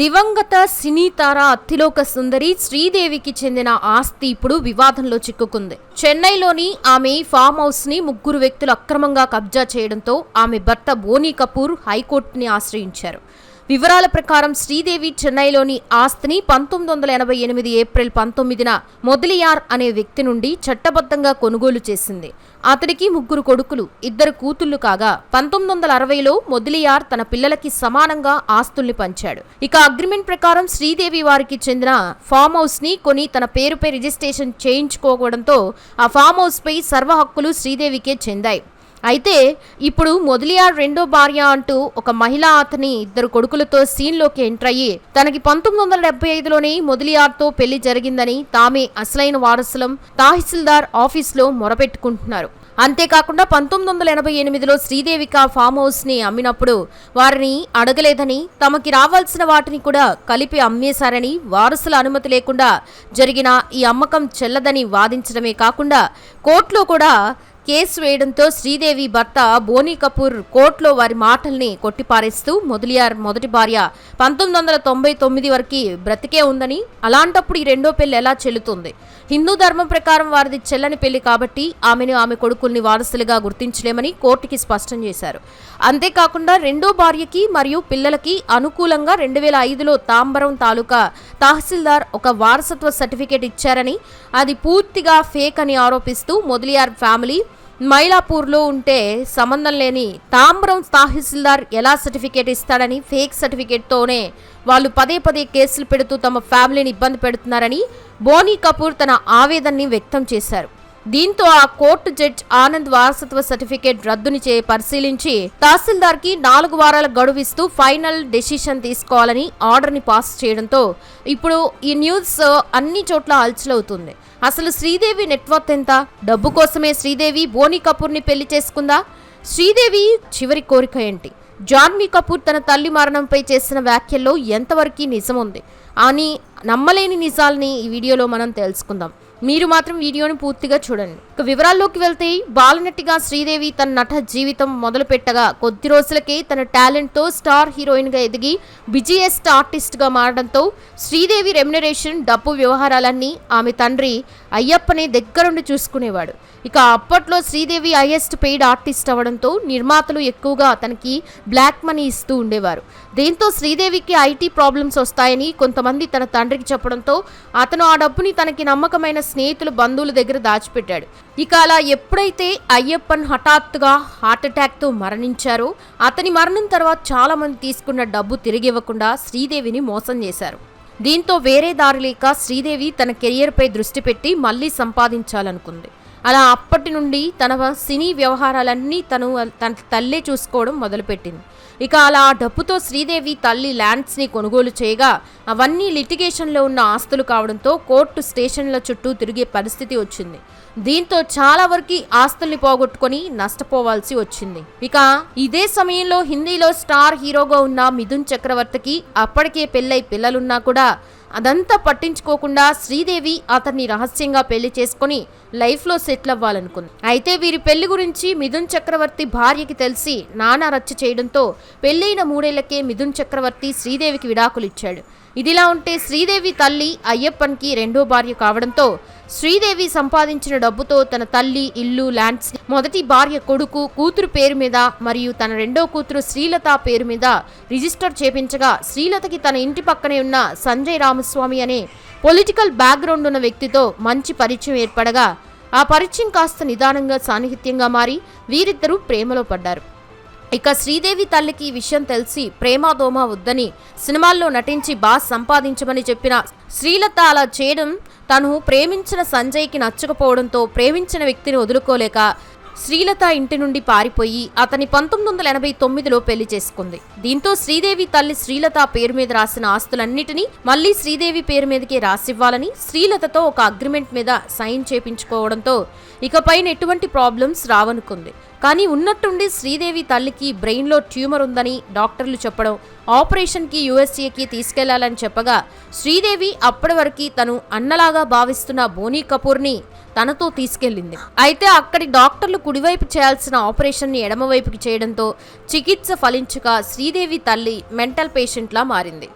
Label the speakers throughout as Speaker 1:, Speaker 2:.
Speaker 1: దివంగత సినీ తార అత్తిలోక సుందరి శ్రీదేవికి చెందిన ఆస్తి ఇప్పుడు వివాదంలో చిక్కుకుంది. చెన్నైలోని ఆమె ఫామ్ హౌస్ని ముగ్గురు వ్యక్తులు అక్రమంగా కబ్జా చేయడంతో ఆమె భర్త బోనీ కపూర్ హైకోర్టుని ఆశ్రయించారు. వివరాల ప్రకారం శ్రీదేవి చెన్నైలోని ఆస్తిని పంతొమ్మిది వందల ఎనభై ఎనిమిది ఏప్రిల్ పంతొమ్మిదిన మొదలియార్ అనే వ్యక్తి నుండి చట్టబద్ధంగా కొనుగోలు చేసింది. అతడికి ముగ్గురు కొడుకులు ఇద్దరు కూతుళ్ళు కాగా పంతొమ్మిది వందల అరవైలో మొదలియార్ తన పిల్లలకి సమానంగా ఆస్తుల్ని పంచాడు. ఇక అగ్రిమెంట్ ప్రకారం శ్రీదేవి వారికి చెందిన ఫామ్ హౌస్ని కొని తన పేరుపై రిజిస్ట్రేషన్ చేయించుకోవడంతో ఆ ఫామ్ హౌస్ పై సర్వ హక్కులు శ్రీదేవికే చెందాయి. అయితే ఇప్పుడు మొదలియార్ రెండో భార్య అంటూ ఒక మహిళ అతని ఇద్దరు కొడుకులతో సీన్లోకి ఎంటర్ అయ్యి తనకి పంతొమ్మిది వందల డెబ్బై ఐదులోనే మొదలియార్తో పెళ్ళి జరిగిందని తామే అసలైన వారసులం తహసీల్దార్ ఆఫీస్లో మొరపెట్టుకుంటున్నారు. అంతేకాకుండా పంతొమ్మిది వందల ఎనభై ఎనిమిదిలో శ్రీదేవిక ఫామ్ హౌస్ని అమ్మినప్పుడు వారిని అడగలేదని తమకి రావాల్సిన వాటిని కూడా కలిపి అమ్మేశారని వారసుల అనుమతి లేకుండా జరిగిన ఈ అమ్మకం చెల్లదని వాదించడమే కాకుండా కోర్టులో కూడా కేసు వేయడంతో శ్రీదేవి భర్త బోనీ కపూర్ కోర్టులో వారి మాటల్ని కొట్టిపారేస్తూ మొదలియార్ మొదటి భార్య పంతొమ్మిది వందల తొంభై తొమ్మిది వరకు బ్రతికే ఉందని అలాంటప్పుడు ఈ రెండో పెళ్ళి ఎలా చెల్లుతుంది? హిందూ ధర్మం ప్రకారం వారిది చెల్లని పెళ్ళి కాబట్టి ఆమెను ఆమె కొడుకుల్ని వారసులుగా గుర్తించలేమని కోర్టుకి స్పష్టం చేశారు. అంతేకాకుండా రెండో భార్యకి మరియు పిల్లలకి అనుకూలంగా రెండు వేల ఐదులో తాంబరం తాలూకా తహసీల్దార్ ఒక వారసత్వ సర్టిఫికేట్ ఇచ్చారని అది పూర్తిగా ఫేక్ అని ఆరోపిస్తూ మొదలియార్ ఫ్యామిలీ మైలాపూర్లో ఉంటే సంబంధం లేని తాంబరం తహసీల్దార్ ఎలా సర్టిఫికేట్ ఇస్తాడని ఫేక్ సర్టిఫికేట్తోనే వాళ్ళు పదే పదే కేసులు పెడుతూ తమ ఫ్యామిలీని ఇబ్బంది పెడుతున్నారని బోనీ కపూర్ తన ఆవేదనని వ్యక్తం చేశారు. దీంతో ఆ కోర్టు జడ్జ్ ఆనంద్ వారసత్వ సర్టిఫికేట్ రద్దుని చే పరిశీలించి తహసీల్దార్కి నాలుగు వారాల గడువిస్తూ ఫైనల్ డెసిషన్ తీసుకోవాలని ఆర్డర్ని పాస్ చేయడంతో ఇప్పుడు ఈ న్యూస్ అన్ని చోట్ల హల్చలవుతుంది అసలు శ్రీదేవి నెట్వర్త్ ఎంత? డబ్బు కోసమే శ్రీదేవి బోనీ కపూర్ని పెళ్ళి చేసుకుందా? శ్రీదేవి చివరి కోరిక ఏంటి? జాన్వీ కపూర్ తన తల్లి మరణంపై చేసిన వ్యాఖ్యల్లో ఎంతవరకు నిజం ఉంది అని నమ్మలేని నిజాల్ని ఈ వీడియోలో మనం తెలుసుకుందాం. మీరు మాత్రం వీడియోని పూర్తిగా చూడండి. ఇక వివరాల్లోకి వెళ్తే బాలనటిగా శ్రీదేవి తన నట జీవితం మొదలు పెట్టగా కొద్ది రోజులకే తన టాలెంట్తో స్టార్ హీరోయిన్గా ఎదిగి బిజియెస్ట్ ఆర్టిస్ట్గా మారడంతో శ్రీదేవి రెమ్యునరేషన్ డబ్బు వ్యవహారాలన్నీ ఆమె తండ్రి అయ్యప్పనే దగ్గరుండి చూసుకునేవాడు. ఇక అప్పట్లో శ్రీదేవి హైయెస్ట్ పెయిడ్ ఆర్టిస్ట్ అవ్వడంతో నిర్మాతలు ఎక్కువగా తనకి బ్లాక్ మనీ ఇస్తూ ఉండేవారు. దీంతో శ్రీదేవికి ఐటీ ప్రాబ్లమ్స్ వస్తాయని కొంతమంది తన తండ్రికి చెప్పడంతో అతను ఆ డబ్బుని తనకి నమ్మకమైన స్నేహితులు బంధువుల దగ్గర దాచిపెట్టాడు. ఇక అలా ఎప్పుడైతే అయ్యప్పన్ హఠాత్తుగా హార్ట్ అటాక్తో మరణించారో అతని మరణం తర్వాత చాలా మంది తీసుకున్న డబ్బు తిరిగి ఇవ్వకుండా శ్రీదేవిని మోసం చేశారు. దీంతో వేరే దారి లేక శ్రీదేవి తన కెరియర్పై దృష్టి పెట్టి మళ్ళీ సంపాదించాలనుకుంది. అలా అప్పటి నుండి తన సినీ వ్యవహారాలన్నీ తను తన తల్లే చూసుకోవడం మొదలుపెట్టింది. ఇక అలా ఆ డబ్బుతో శ్రీదేవి తల్లి ల్యాండ్స్ని కొనుగోలు చేయగా అవన్నీ లిటిగేషన్లో ఉన్న ఆస్తులు కావడంతో కోర్టు స్టేషన్ల చుట్టూ తిరిగే పరిస్థితి వచ్చింది. దీంతో చాలా వరకు ఆస్తుల్ని పోగొట్టుకొని నష్టపోవాల్సి వచ్చింది. ఇక ఇదే సమయంలో హిందీలో స్టార్ హీరోగా ఉన్న మిథున్ చక్రవర్తికి అప్పటికే పెళ్ళై పిల్లలున్నా కూడా అదంతా పట్టించుకోకుండా శ్రీదేవి అతన్ని రహస్యంగా పెళ్ళి చేసుకుని లైఫ్లో సెటిల్ అవ్వాలనుకుంది. అయితే వీరి పెళ్ళి గురించి మిథున్ చక్రవర్తి భార్యకి తెలిసి నానా రచ్చ చేయడంతో పెళ్ళైన మూడేళ్ళకే మిథున్ చక్రవర్తి శ్రీదేవికి విడాకులు ఇచ్చాడు ఇదిలా ఉంటే శ్రీదేవి తల్లి అయ్యప్పన్కి రెండో భార్య కావడంతో శ్రీదేవి సంపాదించిన డబ్బుతో తన తల్లి ఇల్లు ల్యాండ్స్ మొదటి భార్య కొడుకు కూతురు పేరు మీద మరియు తన రెండో కూతురు శ్రీలత పేరు మీద రిజిస్టర్ చేపించగా శ్రీలతకి తన ఇంటి పక్కనే ఉన్న సంజయ్ రామస్వామి అనే పొలిటికల్ బ్యాక్గ్రౌండ్ ఉన్న వ్యక్తితో మంచి పరిచయం ఏర్పడగా ఆ పరిచయం కాస్త నిదానంగా సాన్నిహిత్యంగా మారి వీరిద్దరూ ప్రేమలో పడ్డారు. ఇక శ్రీదేవి తల్లికి ఈ విషయం తెలిసి ప్రేమాదోమ వద్దని సినిమాల్లో నటించి బాస్ సంపాదించమని చెప్పిన శ్రీలత అలా చేయడం తను ప్రేమించిన సంజయ్కి నచ్చకపోవడంతో ప్రేమించిన వ్యక్తిని వదులుకోలేక శ్రీలత ఇంటి నుండి పారిపోయి అతని పంతొమ్మిది వందల ఎనభై తొమ్మిదిలో పెళ్ళి చేసుకుంది. దీంతో శ్రీదేవి తల్లి శ్రీలత పేరు మీద రాసిన ఆస్తులన్నిటినీ మళ్ళీ శ్రీదేవి పేరు మీదకే రాసివ్వాలని శ్రీలతతో ఒక అగ్రిమెంట్ మీద సైన్ చేపించుకోవడంతో ఇకపైన ఎటువంటి ప్రాబ్లమ్స్ రావనుకుంది. కానీ ఉన్నట్టుండి శ్రీదేవి తల్లికి బ్రెయిన్లో ట్యూమర్ ఉందని డాక్టర్లు చెప్పడం ఆపరేషన్కి యూఎస్ఏకి తీసుకెళ్ళాలని చెప్పగా శ్రీదేవి అప్పటి వరకు తను అన్నలాగా భావిస్తున్న బోనీ కపూర్ని తనతో తీసుకెళ్ళింది అయితే అక్కడి డాక్టర్లు కుడివైపు చేయాల్సిన ఆపరేషన్ని ఎడమవైపుకి చేయడంతో చికిత్స ఫలించక శ్రీదేవి తల్లి మెంటల్ పేషెంట్లా మారింది.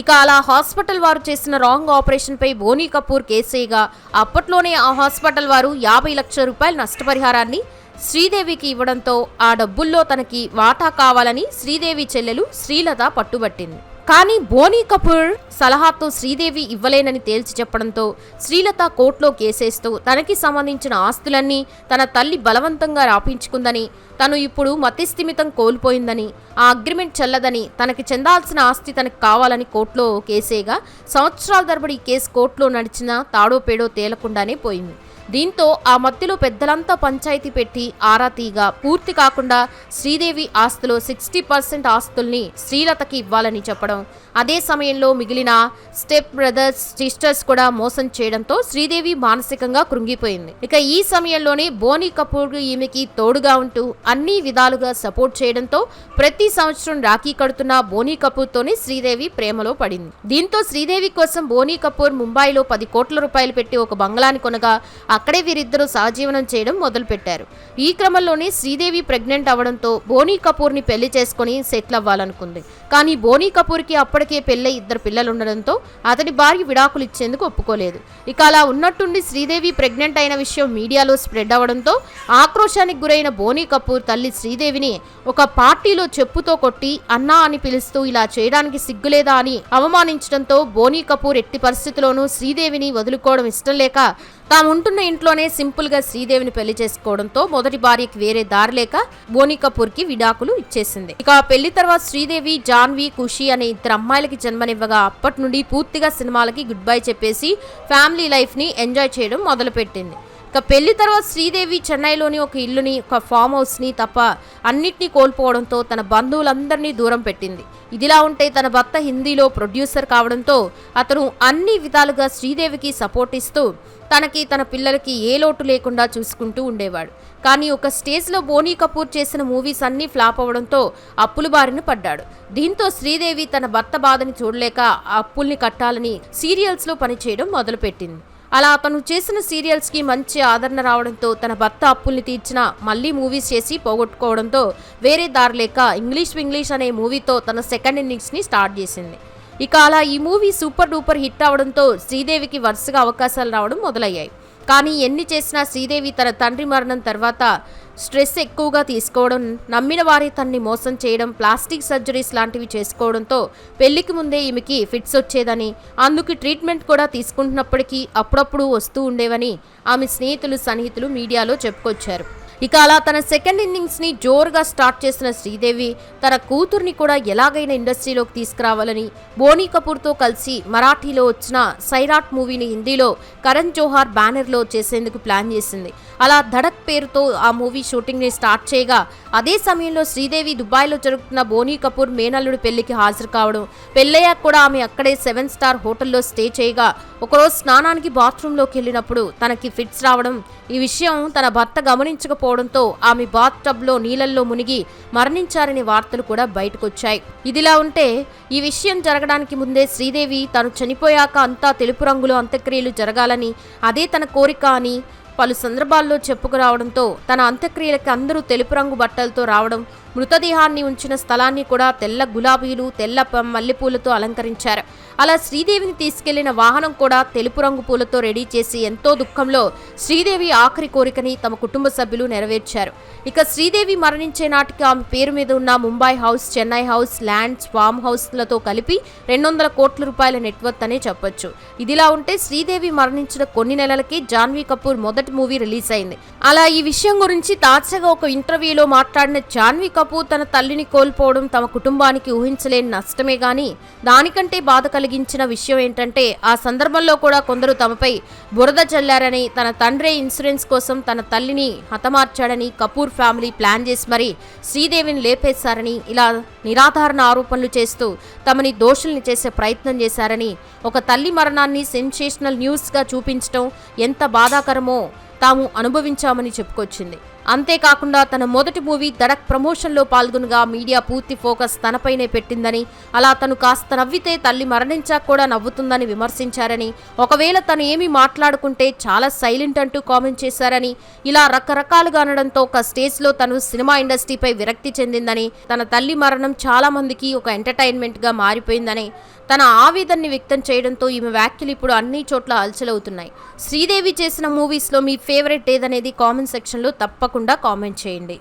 Speaker 1: ఇక అలా హాస్పిటల్ వారు చేసిన రాంగ్ ఆపరేషన్పై బోనీ కపూర్ కేసేయగా అప్పట్లోనే ఆ హాస్పిటల్ వారు యాభై లక్షల రూపాయల నష్టపరిహారాన్ని శ్రీదేవికి ఇవ్వడంతో ఆ డబ్బుల్లో తనకి వాటా కావాలని శ్రీదేవి చెల్లెలు శ్రీలత పట్టుబట్టింది. కానీ బోనీ కపూర్ సలహాతో శ్రీదేవి ఇవ్వలేనని తేల్చి చెప్పడంతో శ్రీలత కోర్టులో కేసేస్తూ తనకి సంబంధించిన ఆస్తులన్నీ తన తల్లి బలవంతంగా రాపించుకుందని తను ఇప్పుడు మతిస్థిమితం కోల్పోయిందని ఆ అగ్రిమెంట్ చెల్లదని తనకి చెందాల్సిన ఆస్తి తనకు కావాలని కోర్టులో కేసేగా సంవత్సరాల తరబడి ఈ కేసు కోర్టులో నడిచినా తాడోపేడో తేలకుండానే పోయింది. దీంతో ఆ మధ్యలో పెద్దలంతా పంచాయతీ పెట్టి ఆరా తీగా. పూర్తి కాకుండా శ్రీదేవి ఆస్తులో సిక్స్టీ పర్సెంట్ ఆస్తుల్ని శ్రీలతకి ఇవ్వాలని చెప్పడం. అదే సమయంలో మిగిలిన స్టెప్ బ్రదర్స్ సిస్టర్స్ కూడా మోసం చేయడంతో శ్రీదేవి మానసికంగా కృంగిపోయింది. ఇక ఈ సమయంలోనే బోనీ కపూర్ ఈమెకి తోడుగా ఉంటూ అన్ని విధాలుగా సపోర్ట్ చేయడంతో ప్రతి సంవత్సరం రాఖీ కడుతున్న బోనీ కపూర్తోనే శ్రీదేవి ప్రేమలో పడింది. దీంతో శ్రీదేవి కోసం బోనీ కపూర్ ముంబైలో పది కోట్ల రూపాయలు పెట్టి ఒక బంగ్లాని కొనగా అక్కడే వీరిద్దరూ సహజీవనం చేయడం మొదలుపెట్టారు. ఈ క్రమంలోనే శ్రీదేవి ప్రెగ్నెంట్ అవడంతో బోనీ కపూర్ని పెళ్ళి చేసుకుని సెటిల్ అవ్వాలనుకుంది. కానీ బోనీ కపూర్కి అప్పటికే పెళ్ళై ఇద్దరు పిల్లలు ఉండడంతో అతని భార్య విడాకులు ఇచ్చేందుకు ఒప్పుకోలేదు. ఇక అలా ఉన్నట్టుండి శ్రీదేవి ప్రెగ్నెంట్ అయిన విషయం మీడియాలో స్ప్రెడ్ అవడంతో ఆక్రోశానికి గురైన బోనీ కపూర్ తల్లి శ్రీదేవిని ఒక పార్టీలో చెప్పుతో కొట్టి అన్నా అని పిలుస్తూ ఇలా చేయడానికి సిగ్గులేదా అని అవమానించడంతో బోనీ కపూర్ ఎట్టి పరిస్థితుల్లోనూ శ్రీదేవిని వదులుకోవడం ఇష్టం లేక తాము ఉంటున్న ఇంట్లోనే సింపుల్గా శ్రీదేవిని పెళ్ళి చేసుకోవడంతో మొదటి భార్యకి వేరే దారి లేక బోని కపూర్కి విడాకులు ఇచ్చేసింది. ఇక పెళ్ళి తర్వాత శ్రీదేవి జాన్వి ఖుషి అనే ఇద్దరు అమ్మాయిలకి జన్మనివ్వగా అప్పటి నుండి పూర్తిగా సినిమాలకి గుడ్ బై చెప్పేసి ఫ్యామిలీ లైఫ్ని ఎంజాయ్ చేయడం మొదలుపెట్టింది. ఇక పెళ్ళి తర్వాత శ్రీదేవి చెన్నైలోని ఒక ఇల్లుని ఒక ఫామ్ హౌస్ని తప్ప అన్నిటినీ కోల్పోవడంతో తన బంధువులందరినీ దూరం పెట్టింది. ఇదిలా ఉంటే తన భర్త హిందీలో ప్రొడ్యూసర్ కావడంతో అతను అన్ని విధాలుగా శ్రీదేవికి సపోర్ట్ ఇస్తూ తనకి తన పిల్లలకి ఏ లోటు లేకుండా చూసుకుంటూ ఉండేవాడు. కానీ ఒక స్టేజ్లో బోనీ కపూర్ చేసిన మూవీస్ అన్నీ ఫ్లాప్ అవ్వడంతో అప్పుల బారిన పడ్డాడు. దీంతో శ్రీదేవి తన భర్త బాధని చూడలేక అప్పుల్ని కట్టాలని సీరియల్స్లో పనిచేయడం మొదలుపెట్టింది. అలా అతను చేసిన సీరియల్స్కి మంచి ఆదరణ రావడంతో తన భర్త అప్పుల్ని తీర్చిన మళ్ళీ మూవీస్ చేసి పోగొట్టుకోవడంతో వేరే దారి లేక ఇంగ్లీష్ వింగ్లీష్ అనే మూవీతో తన సెకండ్ ఇన్నింగ్స్ని స్టార్ట్ చేసింది. ఇక అలా ఈ మూవీ సూపర్ డూపర్ హిట్ అవడంతో శ్రీదేవికి వరుసగా అవకాశాలు రావడం మొదలయ్యాయి. కానీ ఎన్ని చేసినా శ్రీదేవి తన తండ్రి మరణం తర్వాత స్ట్రెస్ ఎక్కువగా తీసుకోవడం నమ్మిన వారి తన్ని మోసం చేయడం ప్లాస్టిక్ సర్జరీస్ లాంటివి చేసుకోవడంతో పెళ్ళికి ముందే ఈమెకి ఫిట్స్ వచ్చేదని అందుకు ట్రీట్మెంట్ కూడా తీసుకుంటున్నప్పటికీ అప్పుడప్పుడు వస్తూ ఉండేవని ఆమె స్నేహితులు సన్నిహితులు మీడియాలో చెప్పుకొచ్చారు. ఇక అలా తన సెకండ్ ఇన్నింగ్స్ని జోరుగా స్టార్ట్ చేసిన శ్రీదేవి తన కూతుర్ని కూడా ఎలాగైనా ఇండస్ట్రీలోకి తీసుకురావాలని బోనీ కపూర్తో కలిసి మరాఠీలో వచ్చిన సైరాట్ మూవీని హిందీలో కరణ్ జోహార్ బ్యానర్లో చేసేందుకు ప్లాన్ చేసింది. అలా ధడక్ పేరుతో ఆ మూవీ షూటింగ్ని స్టార్ట్ చేయగా అదే సమయంలో శ్రీదేవి దుబాయ్లో జరుగుతున్న బోనీ కపూర్ మేనల్లుడు పెళ్ళికి హాజరు కావడం పెళ్ళయ్యాక కూడా ఆమె అక్కడే సెవెన్ స్టార్ హోటల్లో స్టే చేయగా ఒకరోజు స్నానానికి బాత్రూంలోకి వెళ్ళినప్పుడు తనకి ఫిట్స్ రావడం ఈ విషయం తన భర్త గమనించకపోవడంతో ఆమె బాత్ టబ్లో నీళ్ళల్లో మునిగి మరణించారనే వార్తలు కూడా బయటకొచ్చాయి. ఇదిలా ఉంటే ఈ విషయం జరగడానికి ముందే శ్రీదేవి తను చనిపోయాక అంతా తెలుపు రంగులో అంత్యక్రియలు జరగాలని అదే తన కోరిక అని పలు సందర్భాల్లో చెప్పుకురావడంతో తన అంత్యక్రియలకి అందరూ తెలుపు రంగు బట్టలతో రావడం మృతదేహాన్ని ఉంచిన స్థలాన్ని కూడా తెల్ల గులాబీలు తెల్ల మల్లెపూలతో అలంకరించారు. అలా శ్రీదేవిని తీసుకెళ్ళిన వాహనం కూడా తెలుపు రంగు పూలతో రెడీ చేసి ఎంతో దుఃఖంలో శ్రీదేవి ఆఖరి కోరికని తమ కుటుంబ సభ్యులు నెరవేర్చారు. ఇక శ్రీదేవి మరణించే నాటికి ఆమె పేరు మీద ఉన్న Mumbai house Chennai house lands farm హౌస్లతో కలిపి రెండు వందల కోట్ల రూపాయల నెట్వర్త్ అనే చెప్పొచ్చు. ఇదిలా ఉంటే శ్రీదేవి మరణించిన కొన్ని నెలలకి జాన్వీ కపూర్ మొదటి మూవీ రిలీజ్ అయింది. అలా ఈ విషయం గురించి తాజాగా ఒక ఇంటర్వ్యూలో మాట్లాడిన జాన్వీ కపూర్ తన తల్లిని కోల్పోవడం తమ కుటుంబానికి ఊహించలేని నష్టమే గాని దానికంటే బాధ కలిగించిన విషయం ఏంటంటే ఆ సందర్భంలో కూడా కొందరు తమపై బురద చల్లారని తన తండ్రే ఇన్సూరెన్స్ కోసం తన తల్లిని హతమార్చాడని కపూర్ ఫ్యామిలీ ప్లాన్ చేసి మరీ శ్రీదేవిని లేపేశారని ఇలా నిరాధారణ ఆరోపణలు చేస్తూ తమని దోషుల్ని చేసే ప్రయత్నం చేశారని ఒక తల్లి మరణాన్ని సెన్సేషనల్ న్యూస్గా చూపించడం ఎంత బాధాకరమో తాము అనుభవించామని చెప్పుకొచ్చింది. అంతేకాకుండా తన మొదటి మూవీ దడక్ ప్రమోషన్లో పాల్గొనగా మీడియా పూర్తి ఫోకస్ తనపైనే పెట్టిందని అలా తను కాస్త నవ్వితే తల్లి మరణించాక కూడా నవ్వుతుందని విమర్శించారని ఒకవేళ తను ఏమి మాట్లాడుకుంటే చాలా సైలెంట్ అంటూ కామెంట్ చేశారని ఇలా రకరకాలుగా అనడంతో ఒక స్టేజ్లో తను సినిమా ఇండస్ట్రీపై విరక్తి చెందిందని తన తల్లి మరణం చాలా మందికి ఒక ఎంటర్టైన్మెంట్గా మారిపోయిందని తన ఆవేదన్ని వ్యక్తం చేయడంతో ఈమె వ్యాఖ్యలు ఇప్పుడు అన్ని చోట్ల అలచలవుతున్నాయి శ్రీదేవి చేసిన మూవీస్లో మీ ఫేవరెట్ ఏదనేది కామెంట్ సెక్షన్లో తప్పకుండా కామెంట్ చేయండి.